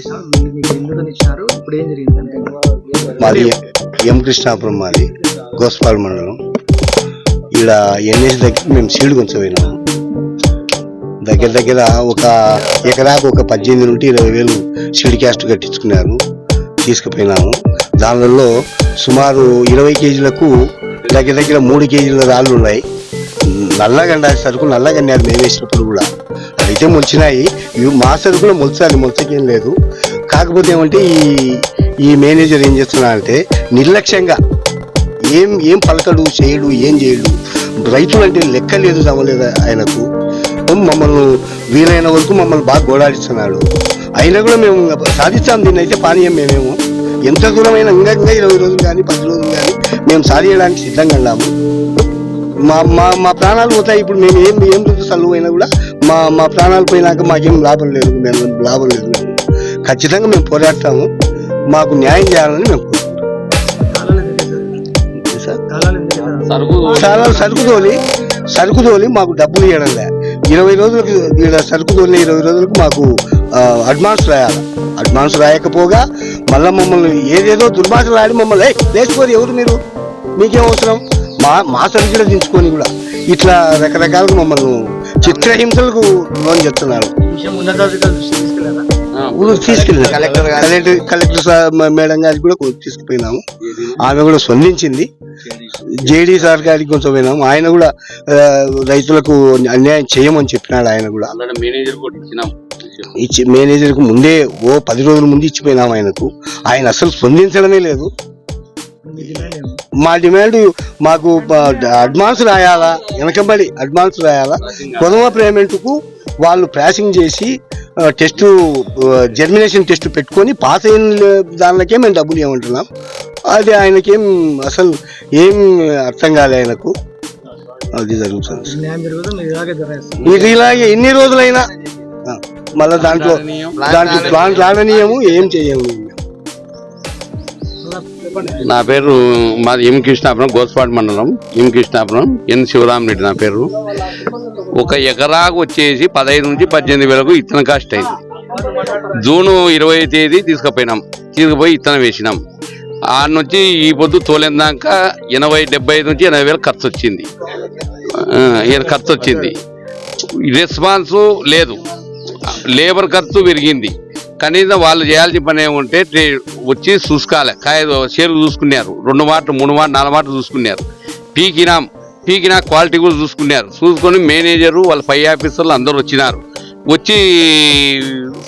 ఎకరాలు మీకు ఎందుకని ఇప్పుడు ఏం జరిగిందంటే? మాది ఎం కృష్ణాపురం మాది గోస్పాల్ మండలం. ఈడ ఎన్ఎస్ దగ్గర మేము సీడ్ కొంచెం పోయినాము దగ్గర దగ్గర ఒక ఎకరాకు ఒక పద్దెనిమిది నుండి ఇరవై వేలు సీడ్ క్యాస్ట్ కట్టించుకున్నారు. తీసుకుపోయినాము. దానిలో సుమారు ఇరవై కేజీలకు దగ్గర దగ్గర మూడు కేజీల రాళ్ళు ఉన్నాయి. నల్లగండ సరుకు నల్లగన్నారు మేము వేసినప్పుడు కూడా. అయితే ముంచినాయి ఇవి మా సరుకులు మొలిచాలి మొలచకేం లేదు. కాకపోతే ఏమంటే ఈ ఈ మేనేజర్ ఏం చేస్తున్నా అంటే నిర్లక్ష్యంగా ఏం ఏం పలకడు చేయడు ఏం చేయడు. రైతులు అంటే లెక్క లేదు చమలేదు ఆయనకు? మమ్మల్ని వీలైన వరకు మమ్మల్ని బాగా గోడాడిస్తున్నాడు. అయినా కూడా మేము సాధిస్తాం దీన్ని అయితే పానీయం మేమేమో. ఎంత దూరమైన ఇంకా ఇంకా ఇరవై రోజులు కానీ పది రోజులు కానీ మేము సాధించడానికి సిద్ధంగా ఉన్నాము. మా మా మా ప్రాణాలు పోతాయి. ఇప్పుడు మేము ఏం ఏం రోజు అయినా కూడా మా మా ప్రాణాలు పోయినాక మాకేం లాభం లేదు. మేము లాభం లేదు. మేము ఖచ్చితంగా మేము పోరాడతాము. మాకు న్యాయం చేయాలని మేము సార్ సరుకు చాలా సరుకు తోలి సరుకు తోలి మాకు డబ్బులు ఇవ్వడం లే. ఇరవై రోజులకు ఈడ సరుకు తోలిన ఇరవై రోజులకు మాకు అడ్వాన్స్ రాయాలి. అడ్వాన్స్ రాయకపోగా మళ్ళీ మమ్మల్ని ఏదేదో దుర్భాషలు రాయడం మమ్మల్ని "ఏయ్, లేచిపోరు ఎవరు మీరు? మీకేం అవసరం? మా మా సరుకు కూడా దించుకొని కూడా ఇట్లా రకరకాలుగా మమ్మల్ని చిత్రహింసలకు లోన్ చెప్తున్నారు తీసుకెళ్ళినాం కలెక్టర్ కలెక్టర్ మేడం గారికి కూడా తీసుకుపోయినాము. ఆమె కూడా స్పందించింది. జేడీ సార్ గారికి కొంచెం పోయినాము. ఆయన కూడా రైతులకు అన్యాయం చేయమని చెప్పినాడు ఆయన కూడా. ఇచ్చి మేనేజర్కు ముందే ఓ పది రోజుల ముందు ఇచ్చిపోయినాము ఆయనకు. ఆయన అసలు స్పందించడమే లేదు. మీ డిమాండ్ మాకు అడ్వాన్స్ రాయాలా వెనకబడి అడ్వాన్స్ రాయాలా కొదమ పేమెంట్కు వాళ్ళు ప్రాసింగ్ చేసి టెస్ట్ జర్మినేషన్ టెస్ట్ పెట్టుకొని పాస్ అయిన దానికే మేము డబ్బులు ఇవ్వమంటున్నాం అది ఆయనకేం అసలు ఏం అర్థం కాలే ఆయనకు అది జరుగుతుంది ఇది ఇలాగే ఎన్ని రోజులైనా మళ్ళా దాంట్లో దాంట్లో ప్లాన్ రాననీయము ఏం చేయము నా పేరు మాది ఎం కృష్ణాపురం గోస్పాడు మండలం ఎం కృష్ణాపురం ఎన్ శివరామరెడ్డి నా పేరు. ఒక ఎకరాకు వచ్చేసి పదహైదు నుంచి పద్దెనిమిది వేలకు ఇత్తనం కాస్ట్ అయింది. జూన్ ఇరవై తేదీ తీసుకుపోయినాం. తీసుకుపోయి ఇత్తనం వేసినాం. ఆ నుంచి ఈ పొద్దు తోలేందాక ఎనభై డెబ్బై ఐదు నుంచి ఎనభై వేలు ఖర్చు వచ్చింది. ఈయన ఖర్చు వచ్చింది. రెస్పాన్స్ లేదు. లేబర్ ఖర్చు పెరిగింది. కనీసం వాళ్ళు చేయాల్సిన పని ఏముంటే ట్రే- వచ్చి చూసుకోవాలి. కాయ షేర్లు చూసుకున్నారు. రెండు మాటలు మూడు మాటలు నాలుగు మాటలు చూసుకున్నారు. పీకినాం పీకినా క్వాలిటీ కూడా చూసుకున్నారు. చూసుకొని మేనేజరు వాళ్ళ పై ఆఫీసర్లు అందరూ వచ్చినారు. వచ్చి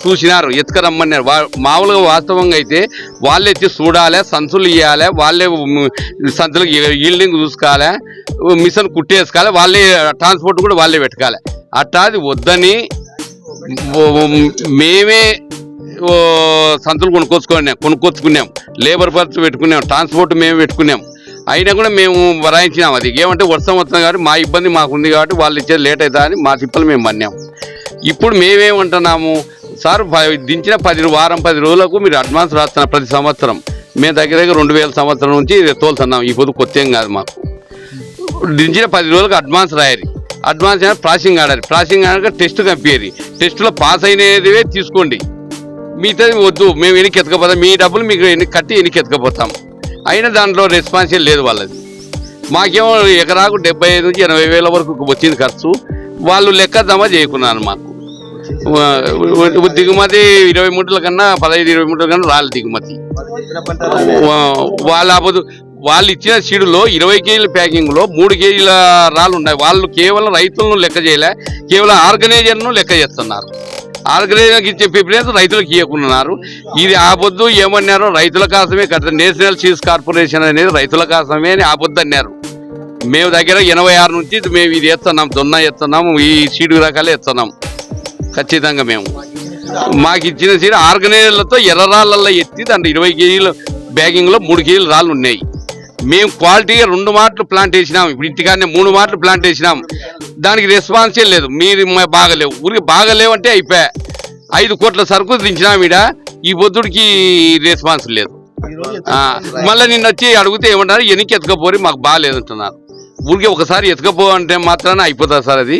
చూసినారు ఎత్తుకరమ్మన్నారు. వా మామూలుగా వాస్తవంగా అయితే వాళ్ళే వచ్చి చూడాలి సంచులు ఇవ్వాలి వాళ్ళే ఉమ్, సంచులు ఈల్డింగ్ చూసుకోవాలి మిషన్ కుట్టేసుకోవాలి వాళ్ళే ట్రాన్స్పోర్ట్ కూడా వాళ్ళే పెట్టుకోవాలి. అట్టా అది వద్దని మేమే సంతులు కొనుక్కొచ్చుకున్నాం కొనుక్కొచ్చుకున్నాం. లేబర్ ఖర్చు పెట్టుకున్నాం ట్రాన్స్పోర్ట్ మేము పెట్టుకున్నాం. అయినా కూడా మేము వరాయించినాం అది. ఏమంటే వర్షం వస్తుంది కాబట్టి మా ఇబ్బంది మాకు ఉంది కాబట్టి వాళ్ళు ఇచ్చేది లేట్ అవుతా అని మా తిప్పలు మేము మన్నాం. ఇప్పుడు మేమేమంటున్నాము? సార్ ప- దించిన పది వారం పది రోజులకు మీరు అడ్వాన్స్ రాస్తున్నారు ప్రతి సంవత్సరం. మేము దగ్గర దగ్గర రెండు వేల సంవత్సరం నుంచి తోలుతున్నాం. ఈ పొద్దు కొత్త కాదు మాకు. దించిన పది రోజులకు అడ్వాన్స్ రాయాలి. అడ్వాన్స్ అయినా ప్రాసింగ్ ఆడాలి. ప్రాసింగ్ ఆడాక టెస్ట్ కంపేరి టెస్ట్లో పాస్ అయినవే తీసుకోండి. మిగతాది వద్దు మేము వెనక్కి ఎత్తుకపోతాం మీ డబ్బులు మీకు కట్టి వెనక్కి ఎత్తుకపోతాం అయినా దాంట్లో రెస్పాన్స్ లేదు వాళ్ళది. మాకేమో ఎకరాకు డెబ్బై ఐదు నుంచి ఎనభై వేల వరకు వచ్చింది ఖర్చు. వాళ్ళు లెక్క జమ చేయకున్నారు మాకు. దిగుమతి ఇరవై మూటల కన్నా పదహైదు ఇరవై మూటల కన్నా రాలి దిగుమతి. వాళ్ళ అబద్ధ వాళ్ళు ఇచ్చిన సీడులో ఇరవై కేజీల ప్యాకింగ్లో మూడు కేజీల రాళ్ళు ఉన్నాయి. వాళ్ళు కేవలం రైతులను లెక్క చేయలే కేవలం ఆర్గనైజర్ను లెక్క చేస్తున్నారు. ఆర్గనైజర్కి ఇచ్చే ప్రిఫరెన్స్ రైతులకు ఇవ్వకున్నారు ఇది ఆపొద్దు ఏమన్నారు? రైతుల కోసమే గత నేషనల్ చీజ్ కార్పొరేషన్ అనేది రైతుల కోసమే అని ఆపొద్దు అన్నారు మేము దగ్గర ఎనభై ఆరు నుంచి మేము ఇది ఎత్తున్నాం దున్న ఎత్తున్నాం ఈ సీడు రకాలే ఎత్తున్నాం. ఖచ్చితంగా మేము. మాకు ఇచ్చిన సీడు ఆర్గనైజర్లతో ఎర్ర రాళ్ళల్లో ఎత్తి దాంట్లో ఇరవై కేజీలు బ్యాగింగ్లో మూడు కేజీలు రాళ్ళు ఉన్నాయి. మేము క్వాలిటీగా రెండు మాటలు ప్లాంట్ వేసినాం. ఇప్పుడు ఇంటికాడనే మూడు మాటలు ప్లాంట్ వేసినాం. దానికి రెస్పాన్సే లేదు. మీరు బాగలేవు. ఊరికి బాగలేవంటే అయిపోయా ఐదు కోట్ల సరుకు దించినాం ఈడ. ఈ పొద్దుడికి రెస్పాన్స్ లేదు. మళ్ళీ నిన్న వచ్చి అడిగితే ఏమంటారు? ఎనికి ఎతకపోరి మాకు బాగాలేదు అంటున్నారు ఊరికి ఒకసారి ఎతకపో అంటే మాత్రాన అయిపోతుంది సార్ అది.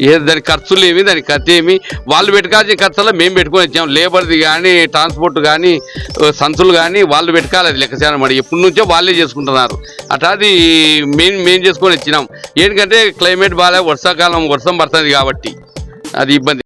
ఏ దాని ఖర్చులు ఏమి దాని ఖర్చు ఏమి? వాళ్ళు పెట్టుకోవాల్సిన ఖర్చులో మేము పెట్టుకొని వచ్చాం. లేబర్ది కానీ ట్రాన్స్పోర్ట్ కానీ సంతులు కానీ వాళ్ళు పెట్టుకోవాలి అది లెక్కచారం మరి. ఎప్పటి నుంచో వాళ్ళే చేసుకుంటున్నారు. అట్లా అది మేము మేము చేసుకొని వచ్చినాం. ఏంటంటే క్లైమేట్ బాగా వర్షాకాలం వర్షం పడుతుంది కాబట్టి. అది ఇబ్బంది.